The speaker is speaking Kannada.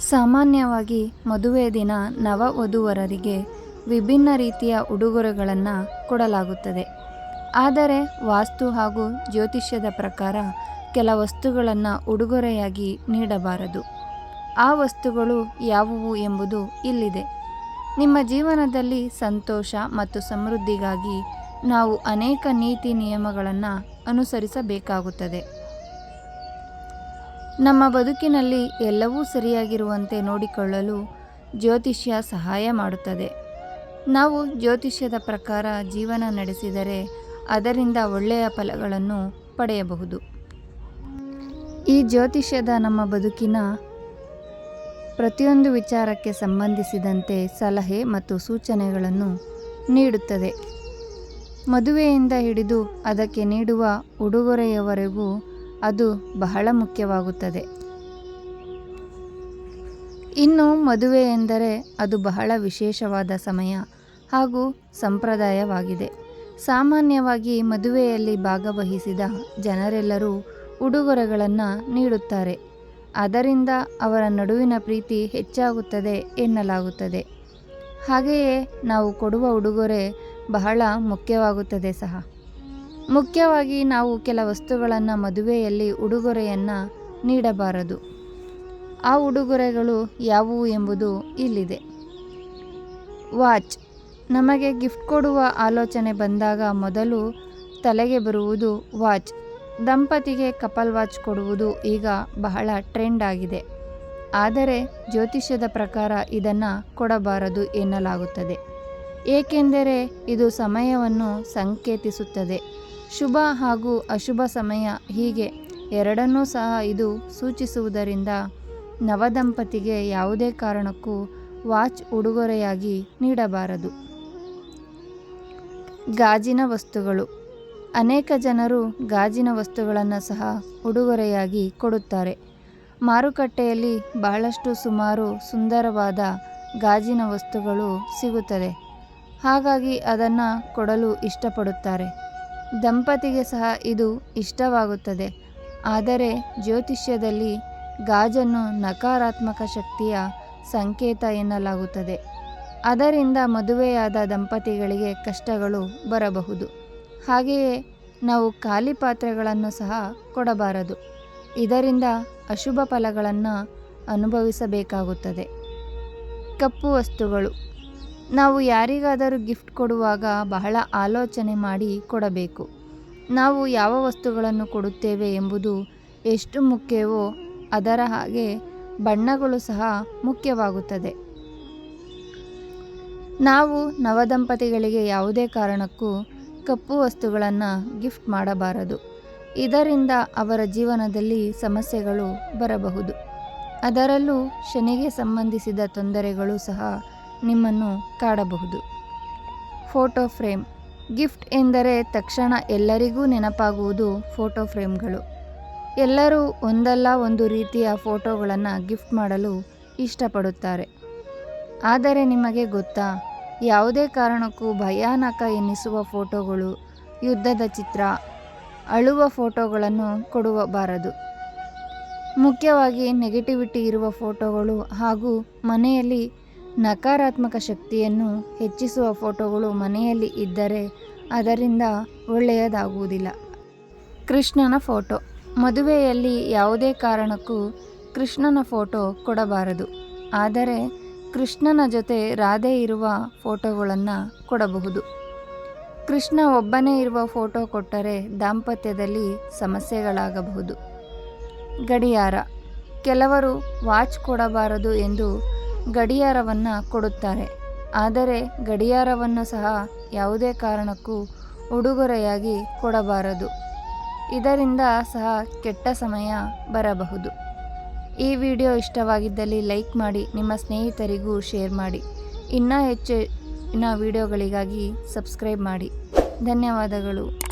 ಸಾಮಾನ್ಯವಾಗಿ ಮದುವೆ ದಿನ ನವ ವಧುವರರಿಗೆ ವಿಭಿನ್ನ ರೀತಿಯ ಉಡುಗೊರೆಗಳನ್ನು ಕೊಡಲಾಗುತ್ತದೆ. ಆದರೆ ವಾಸ್ತು ಹಾಗೂ ಜ್ಯೋತಿಷ್ಯದ ಪ್ರಕಾರ ಕೆಲ ವಸ್ತುಗಳನ್ನು ಉಡುಗೊರೆಯಾಗಿ ನೀಡಬಾರದು. ಆ ವಸ್ತುಗಳು ಯಾವುವು ಎಂಬುದು ಇಲ್ಲಿದೆ. ನಿಮ್ಮ ಜೀವನದಲ್ಲಿ ಸಂತೋಷ ಮತ್ತು ಸಮೃದ್ಧಿಗಾಗಿ ನಾವು ಅನೇಕ ನೀತಿ ನಿಯಮಗಳನ್ನು ಅನುಸರಿಸಬೇಕಾಗುತ್ತದೆ. ನಮ್ಮ ಬದುಕಿನಲ್ಲಿ ಎಲ್ಲವೂ ಸರಿಯಾಗಿರುವಂತೆ ನೋಡಿಕೊಳ್ಳಲು ಜ್ಯೋತಿಷ್ಯ ಸಹಾಯ ಮಾಡುತ್ತದೆ. ನಾವು ಜ್ಯೋತಿಷ್ಯದ ಪ್ರಕಾರ ಜೀವನ ನಡೆಸಿದರೆ ಅದರಿಂದ ಒಳ್ಳೆಯ ಫಲಗಳನ್ನು ಪಡೆಯಬಹುದು. ಈ ಜ್ಯೋತಿಷ್ಯದ ನಮ್ಮ ಬದುಕಿನ ಪ್ರತಿಯೊಂದು ವಿಚಾರಕ್ಕೆ ಸಂಬಂಧಿಸಿದಂತೆ ಸಲಹೆ ಮತ್ತು ಸೂಚನೆಗಳನ್ನು ನೀಡುತ್ತದೆ. ಮದುವೆಯಿಂದ ಹಿಡಿದು ಅದಕ್ಕೆ ನೀಡುವ ಉಡುಗೊರೆಯವರೆಗೂ ಅದು ಬಹಳ ಮುಖ್ಯವಾಗುತ್ತದೆ. ಇನ್ನು ಮದುವೆ ಎಂದರೆ ಅದು ಬಹಳ ವಿಶೇಷವಾದ ಸಮಯ ಹಾಗೂ ಸಂಪ್ರದಾಯವಾಗಿದೆ. ಸಾಮಾನ್ಯವಾಗಿ ಮದುವೆಯಲ್ಲಿ ಭಾಗವಹಿಸಿದ ಜನರೆಲ್ಲರೂ ಉಡುಗೊರೆಗಳನ್ನು ನೀಡುತ್ತಾರೆ. ಅದರಿಂದ ಅವರ ನಡುವಿನ ಪ್ರೀತಿ ಹೆಚ್ಚಾಗುತ್ತದೆ ಎನ್ನಲಾಗುತ್ತದೆ. ಹಾಗೆಯೇ ನಾವು ಕೊಡುವ ಉಡುಗೊರೆ ಬಹಳ ಮುಖ್ಯವಾಗುತ್ತದೆ ಸಹ. ಮುಖ್ಯವಾಗಿ ನಾವು ಕೆಲ ವಸ್ತುಗಳನ್ನು ಮದುವೆಯಲ್ಲಿ ಉಡುಗೊರೆಯನ್ನು ನೀಡಬಾರದು. ಆ ಉಡುಗೊರೆಗಳು ಯಾವುವು ಎಂಬುದು ಇಲ್ಲಿದೆ. ವಾಚ್. ನಮಗೆ ಗಿಫ್ಟ್ ಕೊಡುವ ಆಲೋಚನೆ ಬಂದಾಗ ಮೊದಲು ತಲೆಗೆ ಬರುವುದು ವಾಚ್. ದಂಪತಿಗೆ ಕಪಲ್ ವಾಚ್ ಕೊಡುವುದು ಈಗ ಬಹಳ ಟ್ರೆಂಡ್ ಆಗಿದೆ. ಆದರೆ ಜ್ಯೋತಿಷ್ಯದ ಪ್ರಕಾರ ಇದನ್ನು ಕೊಡಬಾರದು ಎನ್ನಲಾಗುತ್ತದೆ. ಏಕೆಂದರೆ ಇದು ಸಮಯವನ್ನು ಸಂಕೇತಿಸುತ್ತದೆ. ಶುಭ ಹಾಗೂ ಅಶುಭ ಸಮಯ ಹೀಗೆ ಎರಡನ್ನೂ ಸಹ ಇದು ಸೂಚಿಸುವುದರಿಂದ ನವದಂಪತಿಗೆ ಯಾವುದೇ ಕಾರಣಕ್ಕೂ ವಾಚ್ ಉಡುಗೊರೆಯಾಗಿ ನೀಡಬಾರದು. ಗಾಜಿನ ವಸ್ತುಗಳು. ಅನೇಕ ಜನರು ಗಾಜಿನ ವಸ್ತುಗಳನ್ನು ಸಹ ಉಡುಗೊರೆಯಾಗಿ ಕೊಡುತ್ತಾರೆ. ಮಾರುಕಟ್ಟೆಯಲ್ಲಿ ಬಹಳಷ್ಟು ಸುಮಾರು ಸುಂದರವಾದ ಗಾಜಿನ ವಸ್ತುಗಳು ಸಿಗುತ್ತದೆ. ಹಾಗಾಗಿ ಅದನ್ನು ಕೊಡಲು ಇಷ್ಟಪಡುತ್ತಾರೆ. ದಂಪತಿಗೆ ಸಹ ಇದು ಇಷ್ಟವಾಗುತ್ತದೆ. ಆದರೆ ಜ್ಯೋತಿಷ್ಯದಲ್ಲಿ ಗಾಜನ್ನು ನಕಾರಾತ್ಮಕ ಶಕ್ತಿಯ ಸಂಕೇತ ಎನ್ನಲಾಗುತ್ತದೆ. ಅದರಿಂದ ಮದುವೆಯಾದ ದಂಪತಿಗಳಿಗೆ ಕಷ್ಟಗಳು ಬರಬಹುದು. ಹಾಗೆಯೇ ನಾವು ಖಾಲಿ ಪಾತ್ರೆಗಳನ್ನು ಸಹ ಕೊಡಬಾರದು. ಇದರಿಂದ ಅಶುಭ ಫಲಗಳನ್ನು ಅನುಭವಿಸಬೇಕಾಗುತ್ತದೆ. ಕಪ್ಪು ವಸ್ತುಗಳು. ನಾವು ಯಾರಿಗಾದರೂ ಗಿಫ್ಟ್ ಕೊಡುವಾಗ ಬಹಳ ಆಲೋಚನೆ ಮಾಡಿ ಕೊಡಬೇಕು. ನಾವು ಯಾವ ವಸ್ತುಗಳನ್ನು ಕೊಡುತ್ತೇವೆ ಎಂಬುದು ಎಷ್ಟು ಮುಖ್ಯವೋ ಅದರ ಹಾಗೆ ಬಣ್ಣಗಳು ಸಹ ಮುಖ್ಯವಾಗುತ್ತದೆ. ನಾವು ನವದಂಪತಿಗಳಿಗೆ ಯಾವುದೇ ಕಾರಣಕ್ಕೂ ಕಪ್ಪು ವಸ್ತುಗಳನ್ನು ಗಿಫ್ಟ್ ಮಾಡಬಾರದು. ಇದರಿಂದ ಅವರ ಜೀವನದಲ್ಲಿ ಸಮಸ್ಯೆಗಳು ಬರಬಹುದು. ಅದರಲ್ಲೂ ಶನಿಗೆ ಸಂಬಂಧಿಸಿದ ತೊಂದರೆಗಳು ಸಹ ನಿಮ್ಮನ್ನು ಕಾಡಬಹುದು. Photo frame. ಗಿಫ್ಟ್ ಎಂದರೆ ತಕ್ಷಣ ಎಲ್ಲರಿಗೂ ನೆನಪಾಗುವುದು ಫೋಟೋ ಫ್ರೇಮ್ಗಳು. ಎಲ್ಲರೂ ಒಂದಲ್ಲ ಒಂದು ರೀತಿಯ ಫೋಟೋಗಳನ್ನು ಗಿಫ್ಟ್ ಮಾಡಲು ಇಷ್ಟಪಡುತ್ತಾರೆ. ಆದರೆ ನಿಮಗೆ ಗೊತ್ತಾ, ಯಾವುದೇ ಕಾರಣಕ್ಕೂ ಭಯಾನಕ ಎನ್ನಿಸುವ ಫೋಟೋಗಳು, ಯುದ್ಧದ ಚಿತ್ರ, ಅಳುವ ಫೋಟೋಗಳನ್ನು ಕೊಡಬಾರದು ಮುಖ್ಯವಾಗಿ ನೆಗೆಟಿವಿಟಿ ಇರುವ ಫೋಟೋಗಳು ಹಾಗೂ ಮನೆಯಲ್ಲಿ ನಕಾರಾತ್ಮಕ ಶಕ್ತಿಯನ್ನು ಹೆಚ್ಚಿಸುವ ಫೋಟೋಗಳು ಮನೆಯಲ್ಲಿ ಇದ್ದರೆ ಅದರಿಂದ ಒಳ್ಳೆಯದಾಗುವುದಿಲ್ಲ. ಕೃಷ್ಣನ ಫೋಟೋ. ಮದುವೆಯಲ್ಲಿ ಯಾವುದೇ ಕಾರಣಕ್ಕೂ ಕೃಷ್ಣನ ಫೋಟೋ ಕೊಡಬಾರದು. ಆದರೆ ಕೃಷ್ಣನ ಜೊತೆ ರಾಧೆ ಇರುವ ಫೋಟೋಗಳನ್ನು ಕೊಡಬಹುದು. ಕೃಷ್ಣ ಒಬ್ಬನೇ ಇರುವ ಫೋಟೋ ಕೊಟ್ಟರೆ ದಾಂಪತ್ಯದಲ್ಲಿ ಸಮಸ್ಯೆಗಳಾಗಬಹುದು. ಗಡಿಯಾರ. ಕೆಲವರು ವಾಚ್ ಕೊಡಬಾರದು ಎಂದು ಗಡಿಯಾರವನ್ನು ಕೊಡುತ್ತಾರೆ. ಆದರೆ ಗಡಿಯಾರವನ್ನು ಸಹ ಯಾವುದೇ ಕಾರಣಕ್ಕೂ ಉಡುಗೊರೆಯಾಗಿ ಕೊಡಬಾರದು. ಇದರಿಂದ ಸಹ ಕೆಟ್ಟ ಸಮಯ ಬರಬಹುದು. ಈ ವಿಡಿಯೋ ಇಷ್ಟವಾಗಿದ್ದಲ್ಲಿ ಲೈಕ್ ಮಾಡಿ, ನಿಮ್ಮ ಸ್ನೇಹಿತರಿಗೂ ಶೇರ್ ಮಾಡಿ. ಇನ್ನೂ ಹೆಚ್ಚಿನ ವಿಡಿಯೋಗಳಿಗಾಗಿ ಸಬ್ಸ್ಕ್ರೈಬ್ ಮಾಡಿ. ಧನ್ಯವಾದಗಳು.